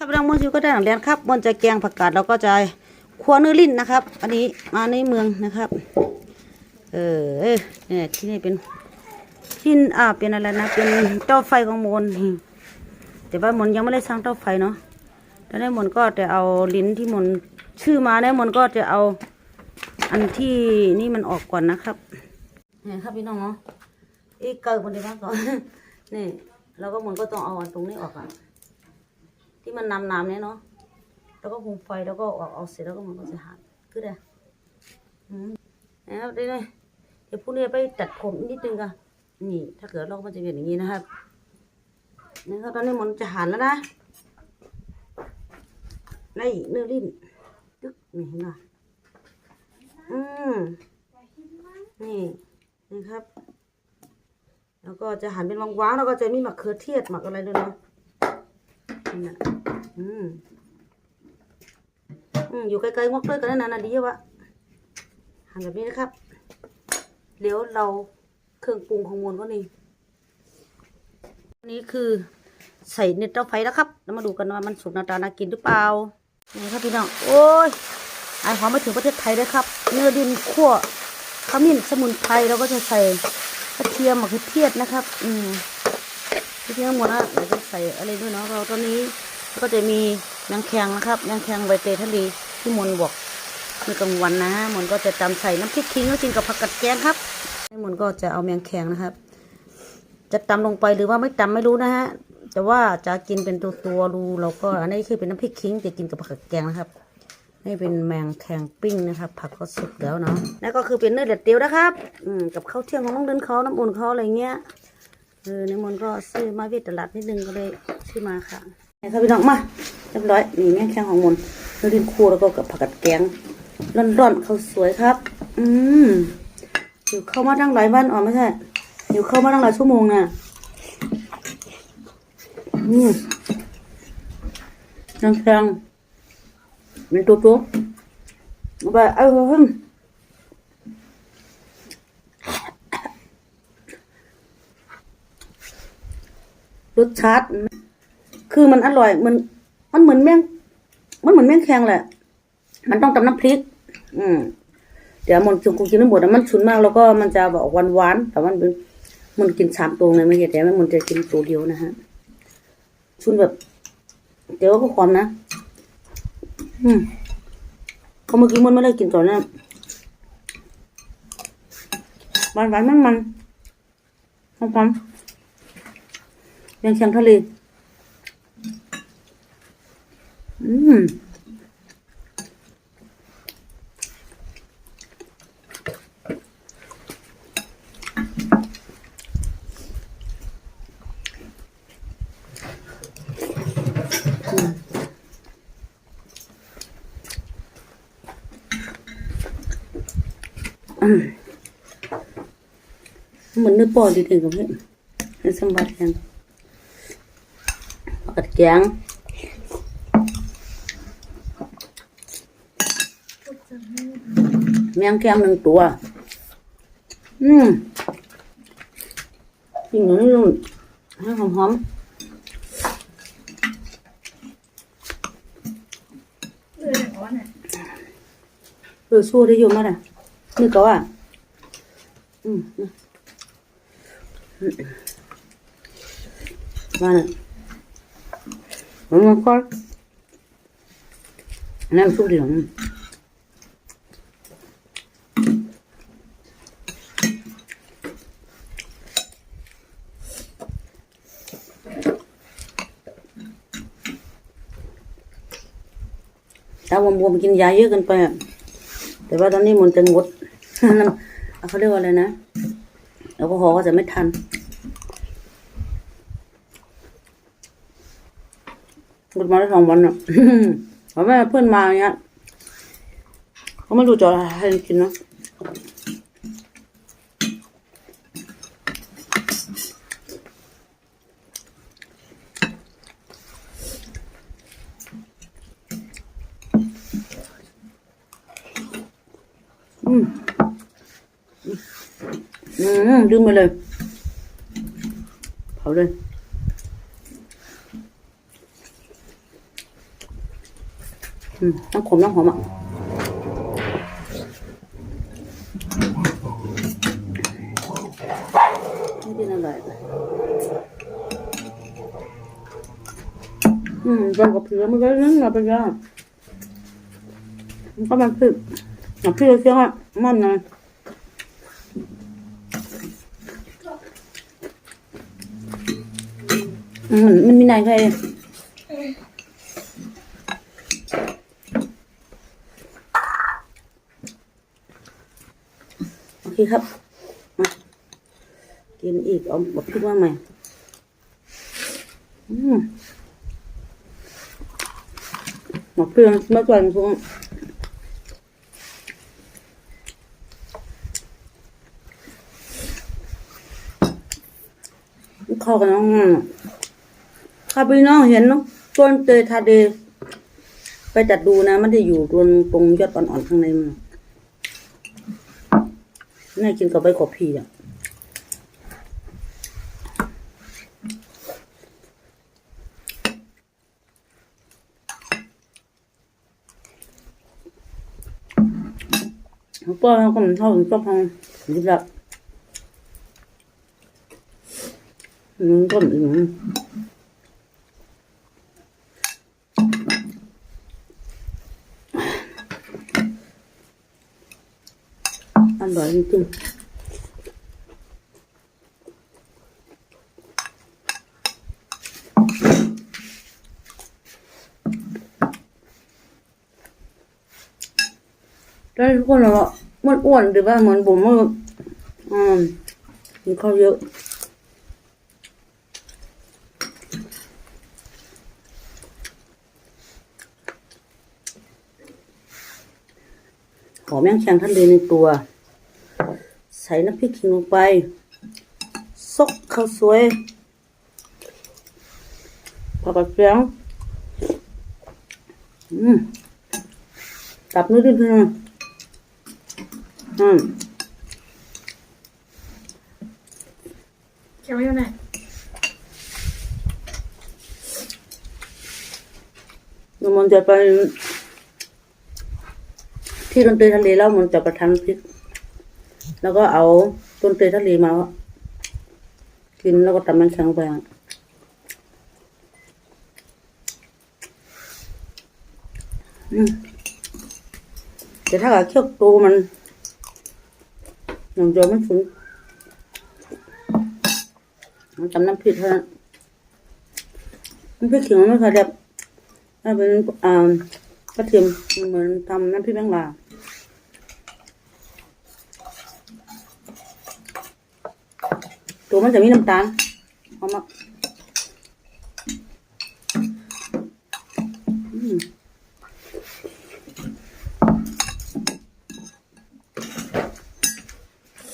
ครับพี่น้องมอนอยู่ก็ได้หนังเรียนครับมอนจะแกงผักกาดเราก็จะคั่วเนื้อลิ้นนะครับ อันนี้มาในเมืองนะครับ เออเอ้เนี่ยที่นี่เป็นที่อ่าเป็นอะไรนะ เป็นเตาไฟของมนแต่ว่ามนยังไม่ได้สร้างเตาไฟเนาะแล้วในมนก็จะเอาลิ้นที่มนชื่อมาในมนก็จะเอาอันที่นี่มันออกก่อนนะครับเนี่ยครับพี่น้องเนาะอีกเกิดบนนี้บ้างก่อนนี่แล้วก็มนก็ต้องเอาตรงนี้ออกอะ ที่มันน้ำๆเนี่ยเนาะแล้วก็หุงไฟแล้วก็เอาเอาเสร็จแล้วก็มันก็จะหายคือได้อืมนะครับได้เลยเดี๋ยวพรุ่งนี้ไปตัดผมนิดนึงกันนี่ถ้าเกิดเราก็มันจะเป็นอย่างนี้นะครับนี่ครับตอนนี้มันจะหันแล้วนะนี่เนื้อลิ้นตึ๊กนี่เห็นไหมอืมนี่นี่ครับ แล้วก็จะหันเป็นวางๆแล้วก็จะมีมะเขือเทศหมักอะไรด้วยเนาะ นี่นะอืมอืมอยู่ไกลๆงอกเลยกันนั่นนะดีวะหั่นแบบนี้นะครับเดี๋ยวเราเครื่องปรุงของมวลก็นี่นี้คือใส่เน็ตเตาไฟแล้วครับแล้วมาดูกันว่ามันสุกนาตานากินหรือเปล่านี่ครับพี่น้องโอ้ยไอหอมมาถึงประเทศไทยเลยครับ เนื้อดินขั่วขมิ้นสมุนไพรเราก็จะใส่กระเทียมมะเขือเทศนะครับ อืม ที่ทั้งหมดนะเราจะใส่อะไรด้วยเนาะเราตอนนี้ก็จะมีแมงแคงนะครับแมงแคงใบเตยทะเลที่มนบอกในกลางวันนะมนก็จะตำใส่น้ำพริกทิ้งแล้วกินกับผักกัดแกงครับให้มนก็จะเอาแมงแคงนะครับ จะตำลงไปหรือว่าไม่ตำไม่รู้นะฮะแต่ว่าจะกินเป็นตัวตัวๆดูเราก็อันนี้คือเป็นน้ำพริกทิ้งจะกินกับผักกัดแกงนะครับนี่เป็นแมงแคงปิ้งนะครับ ผักก็สุกแล้วเนาะแล้วก็คือเป็นเนื้อเด็ดเดียวนะครับ อืมกับข้าวเที่ยงของน้องเดินเขาน้ำอุ่นเขาอะไรเงี้ย เออในมนก็ซื้อมาเวทตลาดนิดนึงก็เลยซื้อมาค่ะนี่ครับพี่น้องมาเรียบร้อยนี่แม่งแข้งของมนต์แล้วดินคูแล้วก็กับผักกัดแกงร้อนๆเขาสวยครับ อืมอยู่เข้ามาตั้งหลายวันอ๋อไม่ใช่อยู่เข้ามาตั้งหลายชั่วโมงน่ะอืมแข็งๆเป็นตัวตัวๆเอาไปเอาเพิ่ม สชาติ คือมันอร่อยมันมันเหมือนแมงมันเหมือนแมงแคงแหละ มันต้องตำน้ำพริก อืม เดี๋ยวมันคงกินไม่หมดนะมันฉุนมาก แล้วก็มันจะแบบหวานหวานๆแต่มันเป็นมันกินสามตัวเลยไม่ใช่แต่ว่มันจะกินตัวเดียวนะฮะชุนแบบ เดี๋ยวก็ความนะ อืมเขาเมื่อกี้มันไม่ได้กินต่อนะหวานหวานมันมันหอมหอม ยังเชียงทะเลอืมอืมเหมือนเนื้อปอดีถึงกับเพื่อนในสมบัติกัน ผักแกงแมงแกงหนึ่งตัว อืมกินอย่างนี้นู่นให้หอมหอมเอออ๋อน่ะๆเออสู้ได้อยู่มั้ยน่ะนี่ก็ว่าอืมอื มว่าน่ะ Vamos a Nem tudja. Tao bom bom กินยาเยอะเกินไปอะแต่ว่าตอนนี้มันจะงดเอาเขาเรียกว่าอะไรนะแอลกอฮอล์ก็จะไม่ทัน หมดมาได้สองวันอะเพราะแม่เพื่อนมาอย่างเงี้ยเขาไม่รู้จะอให้กินนะอืมอืมดึงไปเลยเผาเลย อืมทั้งขมทั้งหอมอะไม่เป็นอะไรอืมตอนกับเผือมันก็นั่นแหละเป็นยังมันก็มันคือน้ำพริกเชียงอะมันนะอืมมันมีนายใคร เคครับ มา กินอีก เอาแบบพริกมาใหม่ อืมหมกเปรี้ยวเมื่อก่อนพวกเข้ากันน้องครับพี่น้องเห็นเนาะต้นเตยทาเด ไปจัดดูนะ มันจะอยู่ตรงตรงยอดอ่อนๆข้างในมัน น่ากินกับใบกบพีอะแล้วก็เราก็มันเท่าถึงก็พังดีละอืมก็อืม อร่อยจริงๆได้ทุกคนแล้วอมันอ้วนหรือว่าเหมือนผมว่าอืมกินข้าวเยอะหอมแมงแคงทะเลในตัว ใส่น้ำพริกขิงลงไป ซกข้าวสวยผักกระเทียมอืมจับนื้อดิ้นๆอืมเขียวอยู่ไหนเดี๋ยวมันจะไป ที่ต้นเตยทะเลแล้วมันจะประทันพริก แล้วก็เอาต้นเตยทะเลมากินแล้วก็ตำมันแข็งไปแต่ถ้าเกิดเคี่ยวตูมันอย่างเดียวไม่ฟุ้นตำน้ำพริกเท่านั้นน้ำพริกขิงมันไม่ค่อยแบบถ้าเป็นอ่ากระเทียมเหมือนทำน้ำพริกแมงลา ตัวมันจะมีน้ำตาลหอมมาอืม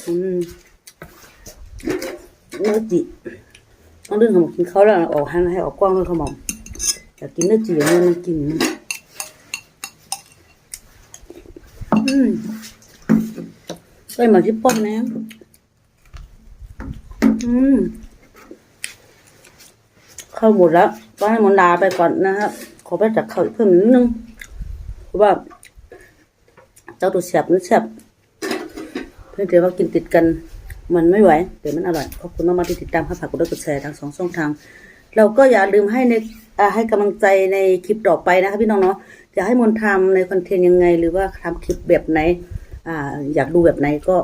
อืมเนื้อจีต้องดึงขมกินเขาแล้วออกให้ให้ออกกว้างเลยขมอมอยากกินเนื้อจีเนี่ยมันกินอืมไปมาที่ป้อมนะ อืมเข้าหมดแล้วก็ให้มันลาไปก่อนนะครับ ขอไปจัดข้าวเพิ่มนิดนึงเพราะว่า เจ้าตัวเสียบมันเสียบเพื่อนเดี๋ยวว่ากินติดกัน มันไม่ไหวแต่มันอร่อยขอบคุณมากๆที่ติดตามค่ะฝากกดไลค์กดแชร์ทั้งสองช่องทางเราก็อย่าลืมให้ในให้กำลังใจในคลิปต่อไปนะคะพี่น้องเนาะอยากให้มนต์ทำในคอนเทนต์ยังไง หรือว่าทำคลิปแบบไหนอ่าอยากดูแบบไหนก็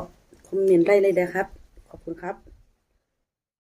คอมเมนต์ได้เลยนะครับ ขอบคุณครับ